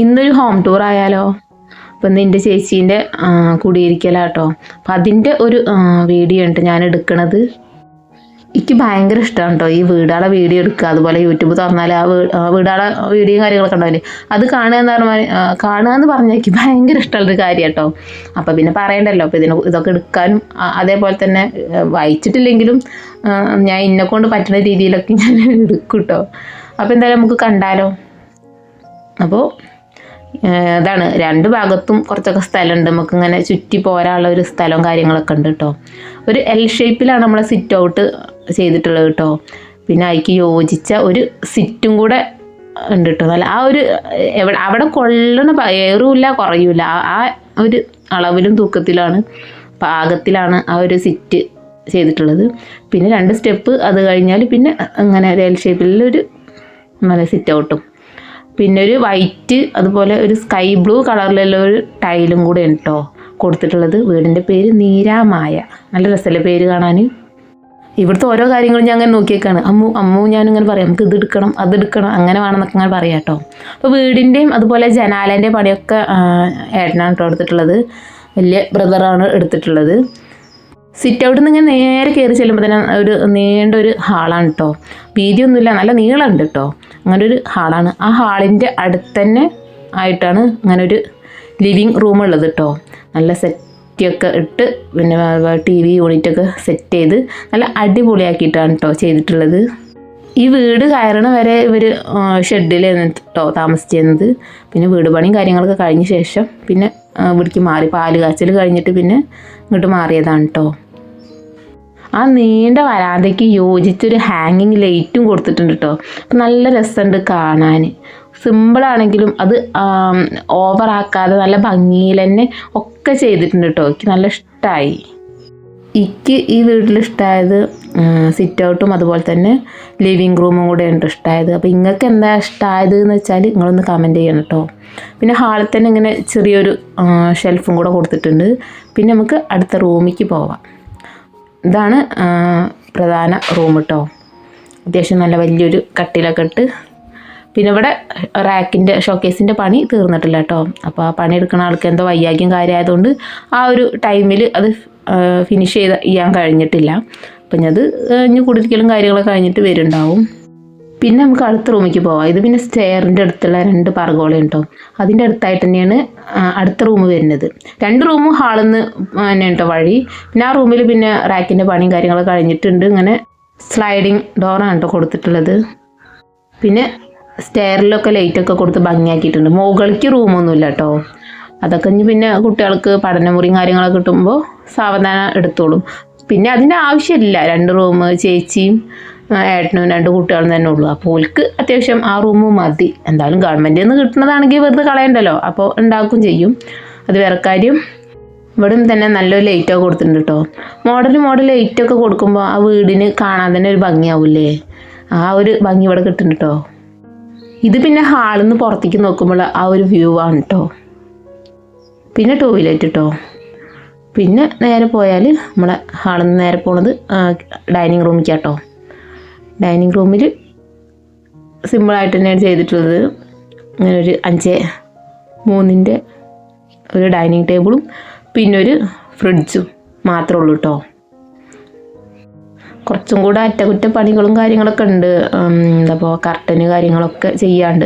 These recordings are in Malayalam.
ഇന്നൊരു ഹോം ടൂർ ആയാലോ? അപ്പം നിന്റെ ചേച്ചീന്റെ കുടിയിരിക്കലാട്ടോ. അപ്പം അതിന്റെ ഒരു വീഡിയോ ഉണ്ട് ഞാൻ എടുക്കണത്. എനിക്ക് ഭയങ്കര ഇഷ്ടമാണ് കേട്ടോ ഈ വീടാളെ വീഡിയോ എടുക്കുക. അതുപോലെ യൂട്യൂബ് തുറന്നാൽ ആ വീ വീടാളെ വീഡിയോയും കാര്യങ്ങളൊക്കെ ഉണ്ടാവില്ലേ? അത് കാണുക എന്ന് പറഞ്ഞാൽ കാണുക എന്ന് പറഞ്ഞാൽ എനിക്ക് ഭയങ്കര ഇഷ്ടമുള്ളൊരു കാര്യം കേട്ടോ അപ്പോൾ പിന്നെ പറയണ്ടല്ലോ. അപ്പോൾ ഇതിന് ഇതൊക്കെ എടുക്കാനും അതേപോലെ തന്നെ വായിച്ചിട്ടില്ലെങ്കിലും ഞാൻ ഇന്നെക്കൊണ്ട് കൊണ്ട് പറ്റുന്ന രീതിയിലൊക്കെ ഞാൻ എടുക്കും കേട്ടോ അപ്പോൾ എന്തായാലും നമുക്ക് കണ്ടാലോ? അപ്പോൾ ഇതാണ് രണ്ട് ഭാഗത്തും കുറച്ചൊക്കെ സ്ഥലമുണ്ട്. നമുക്ക് ഇങ്ങനെ ചുറ്റി പോരാനുള്ള ഒരു സ്ഥലവും കാര്യങ്ങളൊക്കെ ഉണ്ട് കേട്ടോ ഒരു എൽ ഷേപ്പിലാണ് നമ്മൾ സിറ്റ് ഔട്ട് ചെയ്തിട്ടുള്ളത് കേട്ടോ പിന്നെ അതിക്ക് യോജിച്ച ഒരു സിറ്റും കൂടെ ഉണ്ട് കേട്ടോ നല്ല ആ ഒരു എവിടെ അവിടെ കൊള്ളണ ഏറുമില്ല കുറയൂല ആ ഒരു അളവിലും തൂക്കത്തിലാണ് പാകത്തിലാണ് ആ ഒരു സിറ്റ് ചെയ്തിട്ടുള്ളത്. പിന്നെ രണ്ട് സ്റ്റെപ്പ് അത് കഴിഞ്ഞാൽ പിന്നെ അങ്ങനെ ഒരു എൽ ഷേപ്പിലൊരു നല്ല സിറ്റ് ഔട്ടും പിന്നെ ഒരു വൈറ്റ് അതുപോലെ ഒരു സ്കൈ ബ്ലൂ കളറിലുള്ള ഒരു ടൈലും കൂടെ ഉണ്ട് കേട്ടോ കൊടുത്തിട്ടുള്ളത് വീടിന്റെ പേര് നീരാമായ. നല്ല രസമല്ലേ പേര് കാണാൻ ഇവിടുത്തെ ഓരോ കാര്യങ്ങളും ഞാൻ അങ്ങനെ നോക്കിയേക്കാണ്. അമ്മു അമ്മു ഞാനിങ്ങനെ പറയാം നമുക്ക് ഇത് എടുക്കണം അത് എടുക്കണം അങ്ങനെ വേണമെന്നൊക്കെ ഇങ്ങനെ പറയാം കേട്ടോ അപ്പോൾ വീടിന്റെയും അതുപോലെ ജനാലേന്റെ പണിയൊക്കെ ഏട്ടനാണ് കേട്ടോ എടുത്തിട്ടുള്ളത്. വലിയ ബ്രദറാണ് എടുത്തിട്ടുള്ളത്. സിറ്റ് ഔട്ടിൽ നിന്ന് ഇങ്ങനെ നേരെ കയറി ചെല്ലുമ്പോൾ തന്നെ ഒരു നീണ്ട ഒരു ഹാളാണ് കേട്ടോ വീതിയൊന്നുമില്ല നല്ല നീളമുണ്ട് കേട്ടോ അങ്ങനെ ഒരു ഹാളാണ്. ആ ഹാളിന്റെ അടുത്ത് തന്നെ ആയിട്ടാണ് അങ്ങനെ ഒരു ലിവിങ് റൂം ഉള്ളത് കേട്ടോ നല്ല സെറ്റൊക്കെ ഇട്ട് പിന്നെ ടി വി യൂണിറ്റൊക്കെ സെറ്റ് ചെയ്ത് നല്ല അടിപൊളിയാക്കിയിട്ടാണ് കേട്ടോ ചെയ്തിട്ടുള്ളത്. ഈ വീട് കയറണ വരെ ഇവർ ഷെഡിലായിരുന്നു കേട്ടോ താമസിച്ചിരുന്നത്. പിന്നെ വീട് പണിയും കാര്യങ്ങളൊക്കെ കഴിഞ്ഞ ശേഷം പിന്നെ ഇവിടേക്ക് മാറി. പാൽ കാച്ചൽ കഴിഞ്ഞിട്ട് പിന്നെ ഇങ്ങോട്ട് മാറിയതാണ് കേട്ടോ ആ നീണ്ട വരാന്തയ്ക്ക് യോജിച്ചൊരു ഹാങ്ങിങ് ലൈറ്റും കൊടുത്തിട്ടുണ്ട് കേട്ടോ നല്ല രസമുണ്ട് കാണാൻ സിമ്പിളാണെങ്കിലും അത് ഓവറാക്കാതെ നല്ല ഭംഗിയിൽ തന്നെ ഒക്കെ ചെയ്തിട്ടുണ്ട് കേട്ടോ എനിക്ക് നല്ല ഇഷ്ടമായി എനിക്ക് ഈ വീട്ടിൽ ഇഷ്ടമായത് സിറ്റ് ഔട്ടും അതുപോലെ തന്നെ ലിവിങ് റൂമും കൂടെ ഉണ്ട് ഇഷ്ടമായത് അപ്പോൾ നിങ്ങൾക്ക് എന്താ ഇഷ്ടമായത് എന്ന് വെച്ചാൽ നിങ്ങളൊന്ന് കമന്റ് ചെയ്യണം കേട്ടോ പിന്നെ ഹാളിൽ തന്നെ ഇങ്ങനെ ചെറിയൊരു ഷെൽഫും കൂടെ കൊടുത്തിട്ടുണ്ട്. പിന്നെ നമുക്ക് അടുത്ത റൂമിലേക്ക് പോവാം. ഇതാണ് പ്രധാന റൂം കേട്ടോ അത്യാവശ്യം നല്ല വലിയൊരു കട്ടിലൊക്കെ ഇട്ട്. പിന്നെ ഇവിടെ റാക്കിന്റെ ഷോക്കേസിന്റെ പണി തീർന്നിട്ടില്ല കേട്ടോ അപ്പോൾ ആ പണി എടുക്കുന്ന ആൾക്ക് എന്തോ വയ്യാഗ്യം കാര്യമായതുകൊണ്ട് ആ ഒരു ടൈമിൽ അത് ഫിനിഷ് ചെയ്ത് ചെയ്യാൻ കഴിഞ്ഞിട്ടില്ല. അപ്പം ഞാൻ അത് ഇനി കുടിരിക്കലും കാര്യങ്ങളൊക്കെ കഴിഞ്ഞിട്ട് വരുന്നുണ്ടാവും. പിന്നെ നമുക്ക് അടുത്ത റൂമിലേക്ക് പോവാം. ഇത് പിന്നെ സ്റ്റെയറിന്റെ അടുത്തുള്ള രണ്ട് പറകോളം കേട്ടോ അതിന്റെ അടുത്തായിട്ട് തന്നെയാണ് അടുത്ത റൂം വരുന്നത്. രണ്ട് റൂമും ഹാളിൽ നിന്ന് തന്നെ കേട്ടോ വഴി. പിന്നെ ആ റൂമിൽ പിന്നെ റാക്കിന്റെ പണിയും കാര്യങ്ങളൊക്കെ കഴിഞ്ഞിട്ടുണ്ട്. ഇങ്ങനെ സ്ലൈഡിങ് ഡോറാണ് കേട്ടോ കൊടുത്തിട്ടുള്ളത്. പിന്നെ സ്റ്റെയറിലൊക്കെ ലൈറ്റൊക്കെ കൊടുത്ത് ഭംഗിയാക്കിയിട്ടുണ്ട്. മുകളിലേക്ക് റൂമൊന്നുമില്ല കേട്ടോ അതൊക്കെ ഇനി പിന്നെ കുട്ടികൾക്ക് പഠനമുറിയും കാര്യങ്ങളൊക്കെ കിട്ടുമ്പോൾ സാവധാനം എടുത്തോളും. പിന്നെ അതിന്റെ ആവശ്യമില്ല. രണ്ട് റൂം ചേച്ചിയും ഏട്ടനും രണ്ട് കുട്ടികളും തന്നെ ഉള്ളൂ. അപ്പോൾ ഓൽക്ക് അത്യാവശ്യം ആ റൂം മതി. എന്തായാലും ഗവൺമെന്റിൽ നിന്ന് കിട്ടുന്നതാണെങ്കിൽ വെറുതെ കളയണ്ടല്ലോ. അപ്പോൾ ഉണ്ടാക്കും ചെയ്യും. അത് വേറെ കാര്യം. ഇവിടെ തന്നെ നല്ലൊരു ലൈറ്റൊക്കെ കൊടുത്തിട്ടുണ്ട് കേട്ടോ മോഡൽ മോഡൽ ലൈറ്റൊക്കെ കൊടുക്കുമ്പോൾ ആ വീടിന് കാണാൻ തന്നെ ഒരു ഭംഗിയാവൂല്ലേ? ആ ഒരു ഭംഗി ഇവിടെ കിട്ടുന്നുണ്ട് കേട്ടോ ഇത് പിന്നെ ഹാളിൽ നിന്ന് പുറത്തേക്ക് നോക്കുമ്പോൾ ആ ഒരു വ്യൂ ആണ് കേട്ടോ പിന്നെ ടോയ്ലറ്റ് കേട്ടോ പിന്നെ നേരെ പോയാൽ നമ്മളെ ഹാളിൽ നിന്ന് നേരെ പോണത് ഡൈനിങ് റൂമിലേക്ക് കേട്ടോ ഡൈനിങ് റൂമിൽ സിമ്പിളായിട്ട് തന്നെയാണ് ചെയ്തിട്ടുള്ളത്. അങ്ങനെ ഒരു അഞ്ച് മൂന്നിന്റെ ഒരു ഡൈനിങ് ടേബിളും പിന്നെ ഒരു ഫ്രിഡ്ജും മാത്രമേ ഉള്ളൂ കേട്ടോ കുറച്ചും കൂടെ അറ്റകുറ്റപ്പണികളും കാര്യങ്ങളൊക്കെ ഉണ്ട്. എന്താ കർട്ടന് കാര്യങ്ങളൊക്കെ ചെയ്യാണ്ട്.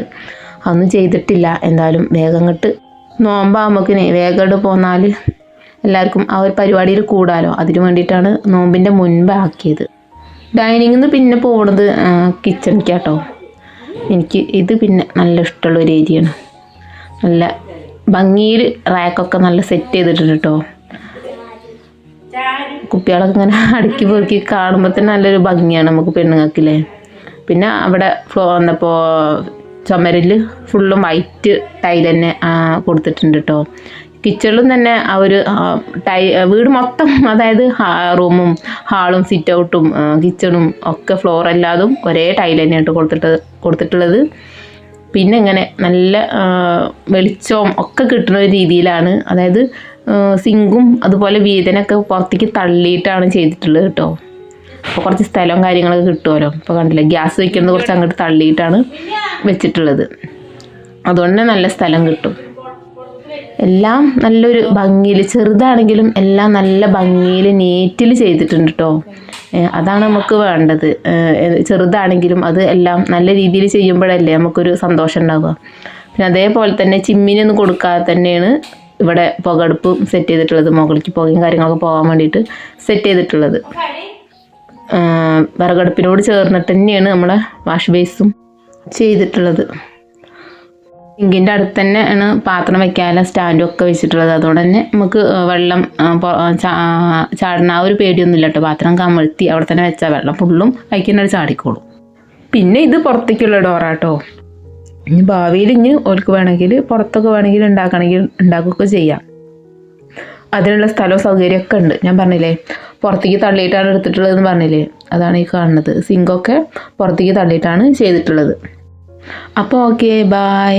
അതൊന്നും ചെയ്തിട്ടില്ല. എന്തായാലും വേഗം ഇങ്ങോട്ട് നോമ്പാകുമ്പോക്കിനെ വേഗം പോന്നാൽ എല്ലാവർക്കും ആ ഒരു പരിപാടിയിൽ കൂടാലോ. അതിനു വേണ്ടിയിട്ടാണ് നോമ്പിന്റെ മുൻപ് ആക്കിയത് ഡൈനിങ്ങിൽ നിന്ന് പിന്നെ പോണത് കിച്ചണിക്കാട്ടോ. എനിക്ക് ഇത് പിന്നെ നല്ല ഇഷ്ടമുള്ള ഒരു ഏരിയയാണ്. നല്ല ഭംഗിയിൽ റാക്കൊക്കെ നല്ല സെറ്റ് ചെയ്തിട്ടുണ്ട് കേട്ടോ കുപ്പികളൊക്കെ ഇങ്ങനെ അടുക്കി പൊറുക്കി കാണുമ്പോൾ തന്നെ നല്ലൊരു ഭംഗിയാണ് നമുക്ക് പെണ്ണുങ്ങൾക്കില്ലേ. പിന്നെ അവിടെ ഫ്ലോ വന്നപ്പോൾ ചുമരിൽ ഫുള്ളും വൈറ്റ് ടൈൽ തന്നെ കൊടുത്തിട്ടുണ്ട് കേട്ടോ കിച്ചണിലും തന്നെ ആ ഒരു ടൈ വീട് മൊത്തം അതായത് റൂമും ഹാളും സിറ്റ് ഔട്ടും കിച്ചണും ഒക്കെ ഫ്ലോർ അല്ലാതും ഒരേ ടൈൽ തന്നെയായിട്ട് കൊടുത്തിട്ട് കൊടുത്തിട്ടുള്ളത്. പിന്നെ ഇങ്ങനെ നല്ല വെളിച്ചവും ഒക്കെ കിട്ടുന്ന ഒരു രീതിയിലാണ്. അതായത് സിങ്കും അതുപോലെ വീതനൊക്കെ പുറത്തേക്ക് തള്ളിയിട്ടാണ് ചെയ്തിട്ടുള്ളത് കേട്ടോ. അപ്പോൾ കുറച്ച് സ്ഥലവും കാര്യങ്ങളൊക്കെ കിട്ടുമല്ലോ. ഇപ്പോൾ കണ്ടില്ല ഗ്യാസ് വയ്ക്കുന്നത് കുറച്ച് അങ്ങോട്ട് തള്ളിയിട്ടാണ് വെച്ചിട്ടുള്ളത്. അതുകൊണ്ട് നല്ല സ്ഥലം കിട്ടും. എല്ലാം നല്ലൊരു ഭംഗിയിൽ ചെറുതാണെങ്കിലും എല്ലാം നല്ല ഭംഗിയിൽ നീറ്റിൽ ചെയ്തിട്ടുണ്ട് കേട്ടോ അതാണ് നമുക്ക് വേണ്ടത്. ചെറുതാണെങ്കിലും അത് എല്ലാം നല്ല രീതിയിൽ ചെയ്യുമ്പോഴല്ലേ നമുക്കൊരു സന്തോഷം ഉണ്ടാവുക. പിന്നെ അതേപോലെ തന്നെ ചിമ്മിനൊന്നും കൊടുക്കാതെ തന്നെയാണ് ഇവിടെ പുകടുപ്പ് സെറ്റ് ചെയ്തിട്ടുള്ളത്. മുകളിലേക്ക് പുകയും കാര്യങ്ങളൊക്കെ പോകാൻ വേണ്ടിയിട്ട് സെറ്റ് ചെയ്തിട്ടുള്ളത്. വിറകടുപ്പിനോട് ചേർന്നിട്ട് തന്നെയാണ് നമ്മളെ വാഷ് ബേസും ചെയ്തിട്ടുള്ളത്. സിങ്കിന്റെ അടുത്ത് തന്നെ ആണ് പാത്രം വെക്കാനുള്ള സ്റ്റാൻഡും ഒക്കെ വെച്ചിട്ടുള്ളത്. അതുകൊണ്ട് തന്നെ നമുക്ക് വെള്ളം ചാടണ ആ, ഒരു പേടിയൊന്നുമില്ല കേട്ടോ. പാത്രം കമഴ്ത്തി അവിടെ തന്നെ വെച്ചാൽ വെള്ളം ഫുള്ളും കഴിക്കുന്നവർ ചാടിക്കോളും. പിന്നെ ഇത് പുറത്തേക്കുള്ള ഡോറാട്ടോ ഇനി ഭാവിയിൽ ഇനി ഓർക്ക് വേണമെങ്കിൽ പുറത്തൊക്കെ വേണമെങ്കിൽ ഉണ്ടാക്കണമെങ്കിൽ ഉണ്ടാക്കുകയൊക്കെ ചെയ്യാം. അതിനുള്ള സ്ഥലവും സൗകര്യമൊക്കെ ഉണ്ട്. ഞാൻ പറഞ്ഞില്ലേ പുറത്തേക്ക് തള്ളിയിട്ടാണ് എടുത്തിട്ടുള്ളതെന്ന് പറഞ്ഞില്ലേ? അതാണ് ഈ കാണുന്നത്. സിങ്കൊക്കെ പുറത്തേക്ക് തള്ളിയിട്ടാണ് ചെയ്തിട്ടുള്ളത്. അപ്പോൾ ഓക്കെ ബായ്